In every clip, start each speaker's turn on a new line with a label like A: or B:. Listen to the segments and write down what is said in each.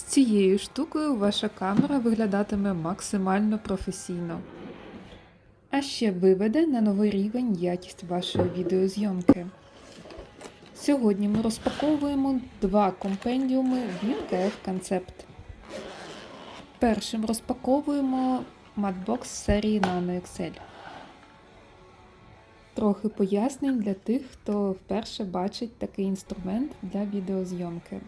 A: З цією штукою ваша камера виглядатиме максимально професійно. А ще виведе на новий рівень якість вашої відеозйомки. Сьогодні ми розпаковуємо два компендіуми від Concept. Першим розпаковуємо матбокс серії Nano XL. Трохи пояснень для тих, хто вперше бачить такий інструмент для відеозйомки.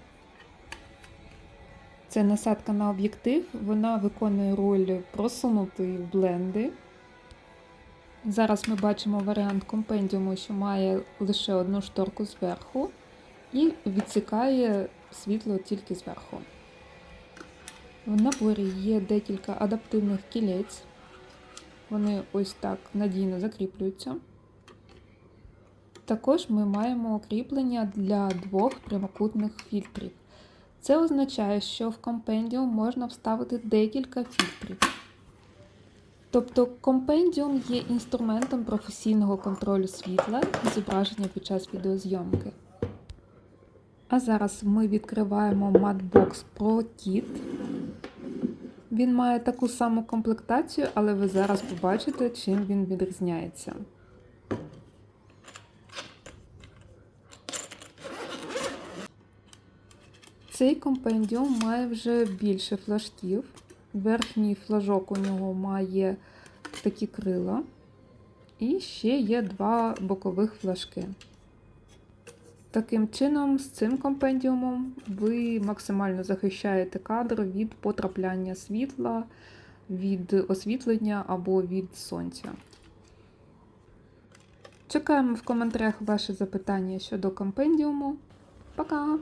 A: Це насадка на об'єктив, вона виконує роль просунутої бленди. Зараз ми бачимо варіант компендіуму, що має лише одну шторку зверху і відсікає світло тільки зверху. В наборі є декілька адаптивних кілець. Вони ось так надійно закріплюються. Також ми маємо кріплення для двох прямокутних фільтрів. Це означає, що в компендіум можна вставити декілька фільтрів. Тобто компендіум є інструментом професійного контролю світла і зображення під час відеозйомки. А зараз ми відкриваємо матбокс Pro Kit. Він має таку саму комплектацію, але ви зараз побачите, чим він відрізняється. Цей компендіум має вже більше флажків. Верхній флажок у нього має такі крила. І ще є два бокових флажки. Таким чином, з цим компендіумом ви максимально захищаєте кадр від потрапляння світла, від освітлення або від сонця. Чекаємо в коментарях ваші запитання щодо компендіуму. Пока!